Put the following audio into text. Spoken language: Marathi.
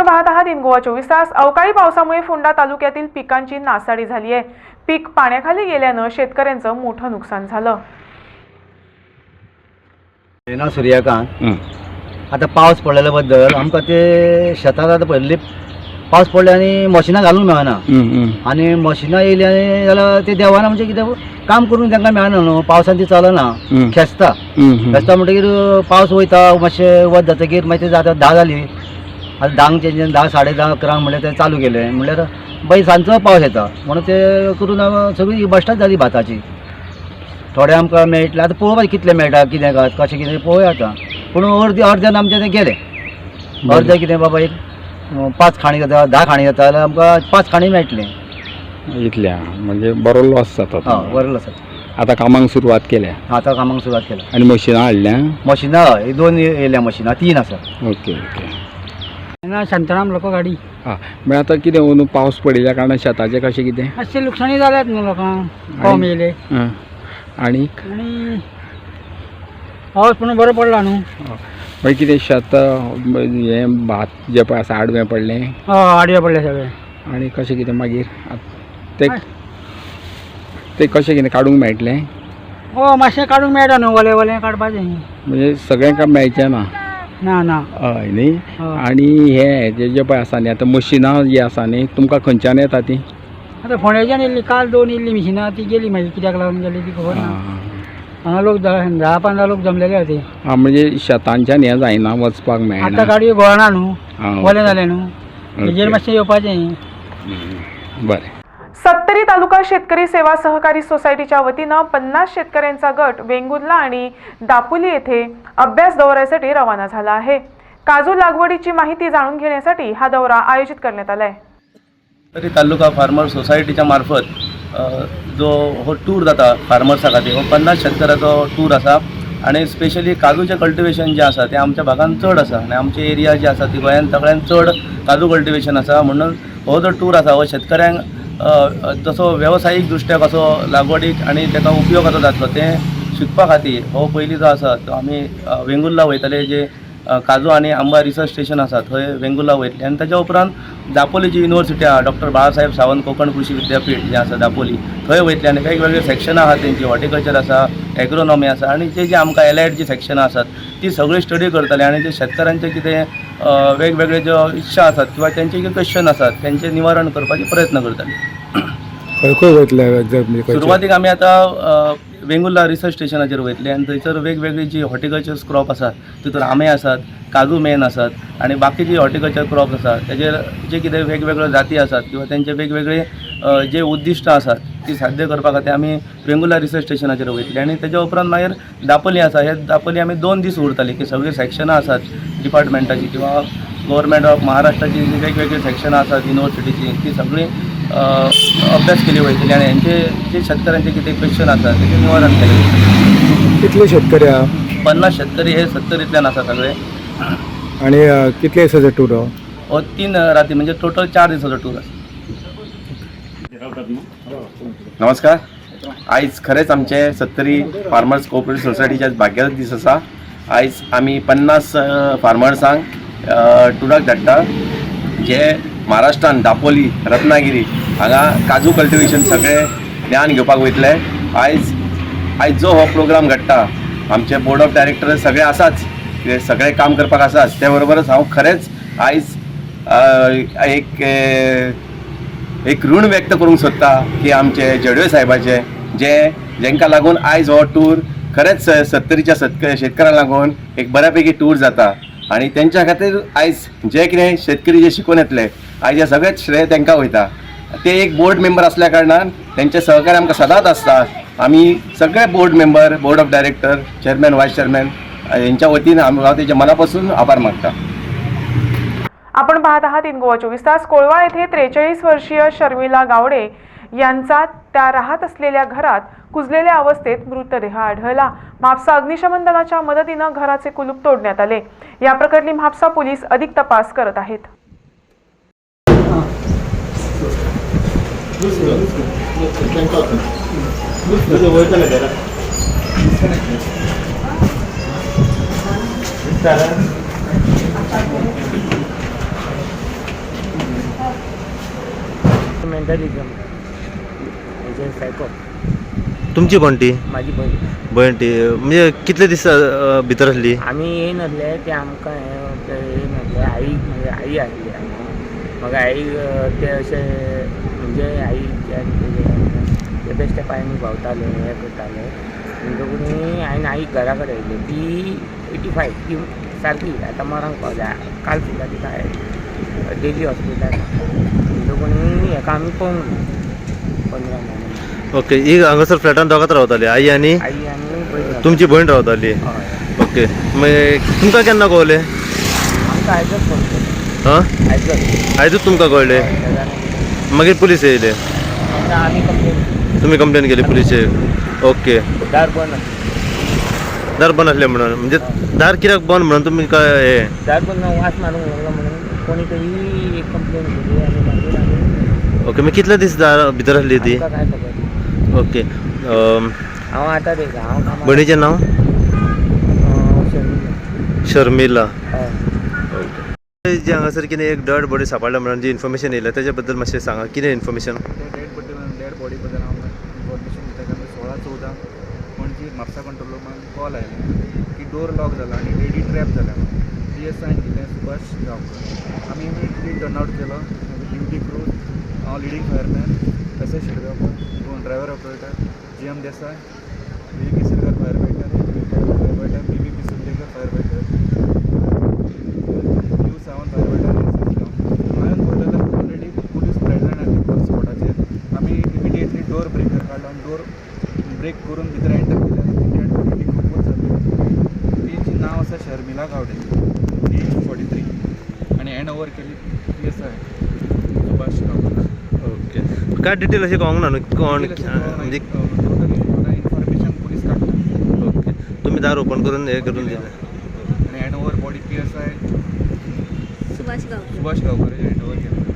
आपण पाहत आहात इन गोवा चोवीस तास. अवकाळी पावसामुळे फोंडा तालुक्यातील पिकांची नासाडी झाली आहे पीक पाण्याखाली गेल्यानं शेतकऱ्यांचं मोठं नुकसान झालं. ना सूर्यकांत? हं. आतां पावस पडलेल्या बद्दल आमकां ते शेतांत आतां पयली पावस पडले आनी मशिनां घालूंक मेळना. हं, हं. आनी मशिनां येयली आनी जाल्यार ते देवाना म्हणजे कितें काम करून तांकां मेळना न्हू पावसान ती चलना. खेसता. खेसता म्हणटकीर पावस वयता मातशें वत जातकीर मागीर ते जाता धा जाली आतां धांक चेंज धा साडे धा अकरांक म्हणल्यार ते चालू केलें म्हणल्यार बाई सांजचो पावस येता. म्हणून ते करून सगळी बश्टाच जाली भाताची. थोडे आमकां मेळटले आतां पळोवपाक कितले मेळटा कितें काय कशें कितें पळोवया आतां. पूण अर्दे अर्द्यान आमचें तें गेलें. अर्दे कितें बाबा एक पांच खाणी जाता धा खाणी जाता जाल्यार आमकां पांच खाणी मेळटले. इतल्या म्हणजे बरो लॉस जाता हय तो. बरें आसा आतां कामाक सुरवात केल्या. आतां कामाक सुरवात केल्या. आनी मशिनां हाडल्या मशिनां हय दोन येयल्या मशिनां तीन आसा ओके ओके. ना शांताराम लोक गाडी. आं मागीर आतां कितें अंदू पावस पडिल्ल्या कारणान शेताचें कशें कितें मातशे लुकसाणी जाल्यात न्हू लोकांक कम येयले आं. आनी आनी पावस पूण बरो पडला न्हू मागीर कितें शेत हें भात जें पळय आसा आडवें पडलें. हय आडवे पडले सगळे. आनी कशें कितें मागीर? आत- ते ते कशें कितें काडूंक मेळटलें हो मातशें काडूंक मेळटा न्हू वलें वलें काडपाचें म्हणजे सगळ्यांक मेळचें ना. ना ना. हय न्ही? हय. आनी हे जे जे पळय आसा न्ही आतां मशिनां जी आसा न्ही तुमकां खंयच्यान येता ती? आतां फोंड्याच्यान येयल्ली काल दोन येयल्ली मिशिनां ती गेली मागीर कित्याक लागून गेली ती खबर ना. आं. हांगा लोक धा पंदरा लोक जमलेले होते. आं म्हणजे शेतांच्यान हें जायना वचपाक आतां मेळना गाडयो गोळना न्हू? आं, वलें जालें न्हू? हेजेर. मातशें येवपाचें. बरें. सत्तरी तालुका शेतकरी सेवा सहकारी सोसायटीच्या वतीनं पन्नास शेतकऱ्यांचा गट वेंगुर्ला आणि दापोली येथे अभ्यास दौऱ्यासाठी रवाना झाला आहे. काजू लागवडीची माहिती जाणून घेण्यासाठी हा दौरा आयोजित करण्यात आलाय. तरी तालुका फार्मर सोसायटीच्या मार्फत जो हो टूर जाता फार्मर्सा खातीर हो पन्नास शेतकऱ्याचो हो टूर आसा आनी स्पेशली काजूचें कल्टिवेशन जे आसा तें आमच्या भागान चड आसा आनी आमची एरिया जी आसा ती गोंयांत सगळ्यांत चड काजू कल्टिवेशन आसा म्हणून हो जो टूर आसा हो शेतकऱ्यांक जसो वेवसायीक दृश्ट्या कसो लागवडीक आनी ताका उपयोग कसो जातलो तें शिकपा खातीर हो पयलीं जो आसा तो आमी वेंगुर्ला वयताले जे काजू आनी आंबा रिसर्च स्टेशन आसा थंय वेंगुर्ला वयतले आनी ताच्या उपरांत दापोली जी युनिवर्सिटी आहा डॉक्टर बाळासाहेब सावंत कोकण कृषी विद्यापीठ जें आसा दापोली थंय वयतले आनी वेगवेगळे सेक्शनां आहात. तेंची हॉर्टिकल्चर आसा एग्रोनॉमी आसा आनी जे जे आमकां एलायड जी सेक्शनां आसात ती सगळी स्टडी करतले. आनी जे शेतकऱ्यांचे कितें वेगवेगळे ज्यो इच्छा आसात किंवा तेंचे जे क्वेश्चन आसात तेंचे निवारण करपाचे प्रयत्न करतले. खंय खंय वयतले म्हणजे सुरवातीक आमी आतां वेंगुर्ला रिसर्च स्टेशनाचेर वयतले. आनी थंयसर वेगवेगळी जी हॉर्टिकल्चर क्रॉप आसात तितून आंबे आसात काजू मेन आसात आनी बाकी जी हॉर्टिकल्चर क्रॉप आसा तेजेर जे कितें वेगवेगळ्यो जाती आसात किंवा तेंचे वेगवेगळे जे उद्दिश्टां आसात ती साध्य करपा खातीर आमी वेंगुर्ला रिसर्च स्टेशनाचेर वयतले. आनी तेज्या उपरांत मागीर दापोली आसा. हे दापोली आमी दोन दीस उरतली की सगळीं सॅक्शनां आसात डिपार्टमेंटाची किंवा गव्हर्मेंट ऑफ महाराष्ट्राची जी वेगवेगळी सॅक्शनां आसात युनिवर्सिटीची ती सगळीं अभ्यास केली वयतली आनी हेंचे जे शेतकऱ्यांचे कितें क्वेश्चन आसा तेजें निवारण केलें. कितले शेतकरी हा पन्नास शेतकरी हे सत्तरींतल्यान आसा सगळे. आणि कितले दिसाचो टूर हो तीन राती म्हणजे टोटल चार दिसाचो टूर आसा नमस्कार. आयज खरेंच आमचे सत्तरी फार्मर्स कोऑपरेटीव सोसायटीचे आज भाग्याचो दीस आसा आयज आमी पन्नास फार्मर्सांक टुराक धाडटा जे महाराष्ट्रान दापोली रत्नागिरी हांगा काजू कल्टिवेशन सगळें ज्ञान घेवपाक वयतले. आयज आयज जो हो प्रोग्राम घडटा आमचे बोर्ड ऑफ डायरेक्टर सगळे आसाच. ते सगळे काम करपाक आसाच. त्या बरोबरच हांव खरेंच आयज एक एक ऋण व्यक्त करूंक सोदता की आमचे जडवे साहेबाचे जे जेंका लागून आयज हो टूर खरेंच सत्तरीच्या सत्क शेतकऱ्यांक लागून एक बऱ्यापैकी टूर जाता. आनी तेंच्या खातीर आयज जे कितें शेतकरी जे शिकून येतले आयज हे सगळेंच श्रेय तांकां वयता. ते एक बोर्ड मेंबर असल्या कारणान त्यांचे सहकार्य आमकां सदांच आसता आमी सगळे board member board of director chairman vice chairman यांच्या वतीनं हांव त्याच्या मनापासून आभार मागता आपण पाहत आहात इन गोवा चोवीस तास कोळवा येथे त्रेचाळीस वर्षीय शर्मिला गावडे यांचा त्या राहत असलेल्या घरात कुजलेल्या अवस्थेत मृतदेह आढळला. म्हापसा अग्निशमन दलाच्या मदतीनं घराचे कुलूप तोडण्यात आले. या प्रकरणी म्हापसा पोलीस अधिक तपास करत आहेत. मेंटलिझम म्हणजे सायको तुमची कोणती? माझी बहीण. ती म्हणजे कितले दीस अ, भितर आसली आमी येयन आसले ते आमकां हें आई म्हणजे आई आसली मग आई अं, ते अशे म्हणजे आई ते बेश्टे पांयांनी भोंवताले हें करताले. म्हणटकूच हांवें आई घरा कडेन येयली ती एटी फायव ती सारकी आतां मरांक पावल्या. काल सुद्दां तिका हांवें डेली हॉस्पिटल म्हणटकूच हेका आमी पळोवंक पंदरा म्हयने ओके ही हांगासर फ्लॅटान दोगात रावताली आई आनी आई आनी भयण तुमची भयण रावताली हय. ओके मागीर तुमकां केन्ना कळलें आमकां आयजच केलो. हां? आयजच आयजूच तुमकां कळलें मागीर पुलीस येयले. कंप्लेन तुमी कंप्लेन केली. पुलिशेक ओके दार बंद. आसली. दार बंद आसलें म्हणून. म्हणजे दार कित्याक बंद म्हणून तुमी काय हे? दार बंद वास मारूंक लागलो म्हणून. कोणी तरी एक कंप्लेन केली मागीर ओके मागीर कितले दीस दार भितर आसली ती? आमकां काय खबर? ओके अम, हांव आतां ते हांव कामाक भयणीचें नांव? अं, शर्मिला. शर्मिला. हय. जे हांगासर कितें एक डेड बॉडी सांपडल्या म्हणून जी इन्फॉर्मेशन येयल्या तेच्या बद्दल मातशें सांगा. कितें इन्फॉर्मेशन ते डेड बॉडी डेड बॉडी बद्दल हांव इन्फॉर्मेशन दिता तेन्ना सोळा चवदा पणजी म्हापसा कंट्रोल रुमान कॉल आयले की डोर लॉक जाला आनी लेडी ट्रॅप जाल्या सी एस आयन दिलें सुभाष गांवकर आमी इमिडियटली टर्न आवट केलो. ड्युटी क्रू हांव leading fireman S S Shedgaonkar दोन driver operator G M Desai B B Sirkar fire fighter fire fighter B B P Surlekar fire fighter U seven fire fighter हांवें पळयलें ऑलरेडी पुलीस प्रेझेंट आसले स्पॉटाचेर आमी इमिडिएटली डोर ब्रेकर काडलो आनी डोर ब्रेक करून भितर एंटर केलें डेड बॉडी खूपच जाली तिची नांव आसा एज फॉर्टी थ्री. आनी हँड ओवर केली. P S I Subhash okay. काय डिटेल अशें कळोंक ना न्हू. कोण म्हणजे इन्फॉर्मेशन पुलीस काडटा ओके. तुमी दार ओपन करून हे करून दिलें. आनी hand over body P S I Subhash Gaonkar. Subhash Gaonkar hand over केला.